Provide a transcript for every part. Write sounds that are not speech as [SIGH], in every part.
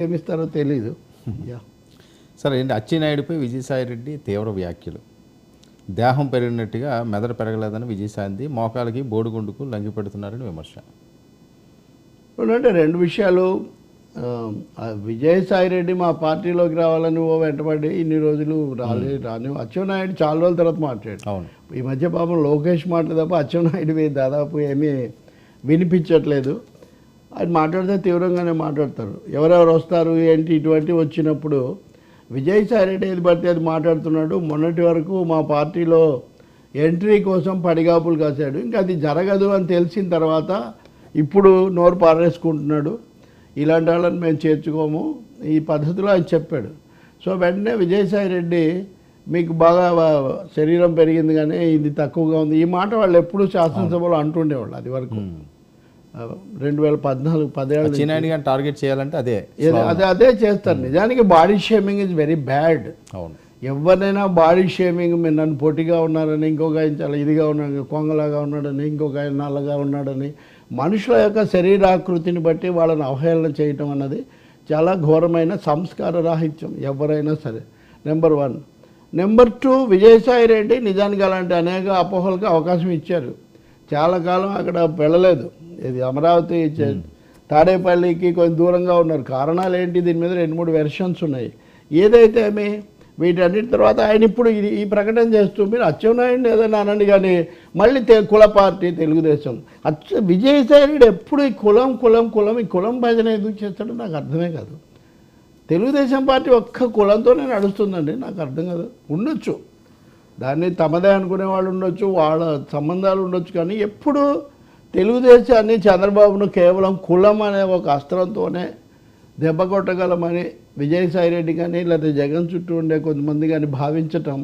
ఏమిస్తారో తెలీదు. [LAUGHS] యా. సరే ఏంటి? అచ్చెన్నాయుడిపై విజయసాయిరెడ్డి తీవ్ర వ్యాఖ్యలు. దేహం పెరిగినట్టుగా మెదడు పెరగలేదని విజయసాయి మోకాలకి బోడిగుండుకు లంగి పెడుతున్నారని విమర్శ. అంటే రెండు విషయాలు. విజయసాయి రెడ్డి మా పార్టీలోకి రావాలని ఓ వెంటబడి ఇన్ని రోజులు రాలే రాని అచ్చెన్నాయుడు చాలా రోజుల తర్వాత మాట్లాడు అవును. ఈ మధ్య పాపం లోకేష్ మాటలు తప్ప అచ్చెన్నాయుడివి దాదాపు ఏమీ వినిపించట్లేదు. ఆయన మాట్లాడితే తీవ్రంగానే మాట్లాడతారు. ఎవరెవరు వస్తారు ఏంటి ఇటువంటివి వచ్చినప్పుడు విజయసాయి రెడ్డి ఏది పడితే అది మాట్లాడుతున్నాడు. మొన్నటి వరకు మా పార్టీలో ఎంట్రీ కోసం పడిగాపులు కాశాడు. ఇంకా అది జరగదు అని తెలిసిన తర్వాత ఇప్పుడు నోరు పారేసుకుంటున్నాడు. ఇలాంటి వాళ్ళని మేము చేర్చుకోము. ఈ పద్ధతిలో ఆయన చెప్పాడు. సో వెంటనే విజయసాయి రెడ్డి మీకు బాగా శరీరం పెరిగింది కానీ ఇది తక్కువగా ఉంది. ఈ మాట వాళ్ళు ఎప్పుడూ శాసనసభలో అంటుండేవాళ్ళు అది వరకు. రెండు వేల పద్నాలుగు పదేళ్ళ. అచ్చెన్నాయుడు గారిని టార్గెట్ చేయాలంటే అదే అదే అదే చేస్తారు. నిజానికి body shaming is very bad అవును. ఎవరినైనా బాడీ షేమింగ్ మీరు నన్ను పొట్టిగా ఉన్నారని ఇంకొక ఆయన చాలా ఇదిగా ఉన్నాడు కొంగలాగా ఉన్నాడని ఇంకొక ఆయన నల్లగా ఉన్నాడని మనుషుల యొక్క శరీరాకృతిని బట్టి వాళ్ళని అవహేళన చేయటం అన్నది చాలా ఘోరమైన సంస్కార రాహిత్యం ఎవరైనా సరే. Number one number two Vijayasai Reddy నిజానికి అలాంటి అనేక అపోహలకు అవకాశం ఇచ్చారు. చాలా కాలం అక్కడ వెళ్ళలేదు. ఇది అమరావతి తాడేపల్లికి కొంచెం దూరంగా ఉన్నారు. కారణాలు ఏంటి? దీని మీద రెండు మూడు వెర్షన్స్ ఉన్నాయి. ఏదైతే ఏమి వీటన్నిటి తర్వాత ఆయన ఇప్పుడు ఇది ఈ ప్రకటన చేస్తూ మీరు అచ్చెన్నాయుడిని ఏదైనా అనండి కానీ మళ్ళీ తె కుల పార్టీ తెలుగుదేశం. అచ్చ విజయసాయి రెడ్డి ఎప్పుడు ఈ కులం కులం కులం ఈ కులం భజన ఎందుకు చేస్తాడో నాకు అర్థమే కాదు. తెలుగుదేశం పార్టీ ఒక్క కులంతోనే నడుస్తుందండి. నాకు అర్థం కాదు. ఉండొచ్చు. దాన్ని తమదే అనుకునే వాళ్ళు ఉండొచ్చు వాళ్ళ సంబంధాలు ఉండొచ్చు కానీ ఎప్పుడు తెలుగుదేశాన్ని చంద్రబాబును కేవలం కులం అనే ఒక అస్త్రంతోనే దెబ్బ కొట్టగలమని విజయసాయి రెడ్డి కానీ లేకపోతే జగన్ చుట్టూ ఉండే కొంతమంది కానీ భావించటం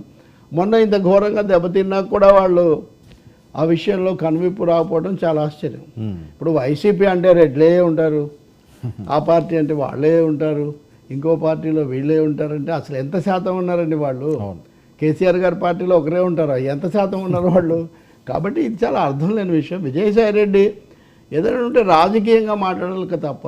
మొన్న ఇంత ఘోరంగా దెబ్బతిన్నా కూడా వాళ్ళు ఆ విషయంలో కనువిప్పు రాకపోవడం చాలా ఆశ్చర్యం. ఇప్పుడు వైసీపీ అంటే రెడ్లే ఉంటారు ఆ పార్టీ అంటే వాళ్ళే ఉంటారు ఇంకో పార్టీలో వీళ్ళే ఉంటారంటే అసలు ఎంత శాతం ఉన్నారండి వాళ్ళు? కేసీఆర్ గారి పార్టీలో ఒకరే ఉంటారా. ఎంత శాతం ఉన్నారు వాళ్ళు? కాబట్టి ఇది చాలా అర్థం లేని విషయం. విజయసాయి రెడ్డి ఏదైనా ఉంటే రాజకీయంగా మాట్లాడాలి తప్ప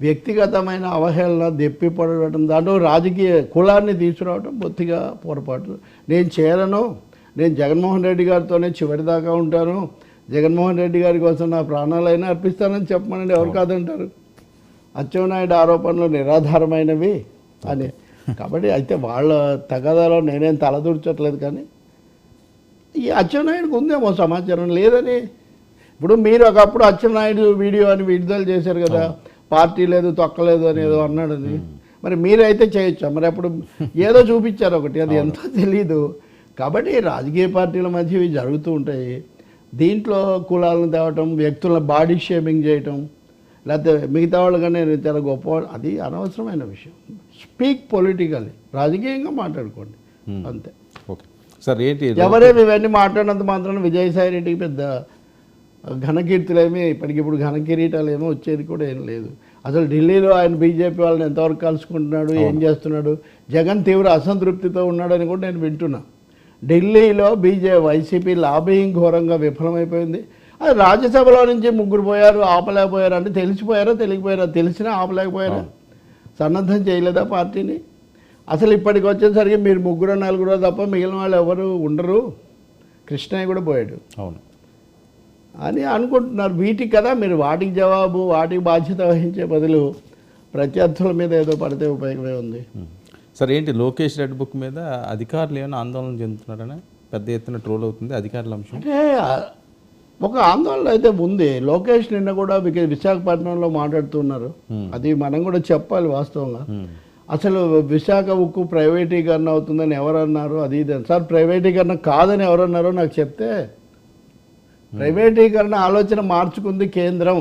వ్యక్తిగతమైన అవహేళన దెప్పి పడటం దాంట్లో రాజకీయ కులాన్ని తీసుకురావడం బొత్తిగా పొరపాటు. నేను చేరను నేను జగన్మోహన్ రెడ్డి గారితోనే చివరిదాకా ఉంటాను. జగన్మోహన్ రెడ్డి గారి కోసం నా ప్రాణాలైనా అర్పిస్తానని చెప్పమనండి. ఎవరు కాదంటారు? అచ్చెన్నాయుడు ఆరోపణలు నిరాధారమైనవి అని. కాబట్టి అయితే వాళ్ళ తగాదాలో నేనేం తలదూర్చట్లేదు కానీ ఈ అచ్చెన్నాయుడికి ఉందేమో సమాచారం లేదని. ఇప్పుడు మీరు ఒకప్పుడు అచ్చెన్నాయుడు వీడియో అని విడుదల చేశారు కదా పార్టీ లేదు తొక్కలేదు అని ఏదో అన్నాడని. మరి మీరైతే చేయొచ్చా? మరి అప్పుడు ఏదో చూపించారు ఒకటి అది ఎంతో తెలీదు. కాబట్టి రాజకీయ పార్టీల మధ్య ఇవి జరుగుతూ ఉంటాయి. దీంట్లో కులాలను తేవటం వ్యక్తుల బాడీ షేమింగ్ చేయటం లేకపోతే మిగతా వాళ్ళు కానీ నేను చాలా గొప్పవాడు అది అనవసరమైన విషయం. స్పీక్ పొలిటికల్లీ రాజకీయంగా మాట్లాడుకోండి. అంతే. ఓకే సార్ ఏంటి ఎవరేమి ఇవన్నీ మాట్లాడినంత మాత్రం విజయసాయి రెడ్డికి పెద్ద ఘనకీర్తులేమి ఇప్పటికిప్పుడు ఘనకిరీటాలు ఏమో వచ్చేది కూడా ఏం లేదు. అసలు ఢిల్లీలో ఆయన బీజేపీ వాళ్ళని ఎంతవరకు కలుసుకుంటున్నాడు ఏం చేస్తున్నాడు? జగన్ తీవ్ర అసంతృప్తితో ఉన్నాడని కూడా నేను వింటున్నా. ఢిల్లీలో బీజే వైసీపీ లాబింగ్ ఘోరంగా విఫలమైపోయింది. అది రాజ్యసభలో నుంచి ముగ్గురు పోయారు ఆపలేకపోయారు అంటే తెలిసిపోయారో తెలియకపోయారో? తెలిసినా ఆపలేకపోయారా? సన్నద్ధం చేయలేదా పార్టీని? అసలు ఇప్పటికి వచ్చేసరికి మీరు ముగ్గురు నలుగురు తప్ప మిగిలిన వాళ్ళు ఎవరు ఉండరు. కృష్ణయ్య కూడా పోయాడు. అవును. అని అనుకుంటున్నారు. వీటికి కదా మీరు వాటికి జవాబు వాటికి బాధ్యత వహించే బదులు ప్రత్యర్థుల మీద ఏదో పడితే ఉపయోగమే ఉంది. సార్ ఏంటి లోకేష్ రెడ్ బుక్ మీద అధికారులు ఏమైనా ఆందోళన చెందుతున్నారని? పెద్ద ఎత్తున ట్రోల్ అవుతుంది అధికారుల అంశం. ఒక ఆందోళన అయితే ఉంది. లోకేష్ నిన్న కూడా విక- విశాఖపట్నంలో మాట్లాడుతున్నారు. అది మనం కూడా చెప్పాలి వాస్తవంగా. అసలు విశాఖ ఉక్కు ప్రైవేటీకరణ అవుతుందని ఎవరన్నారు? అది ఇది. సార్ ప్రైవేటీకరణ కాదని ఎవరన్నారో నాకు చెప్తే ప్రైవేటీకరణ ఆలోచన మార్చుకుంది కేంద్రం.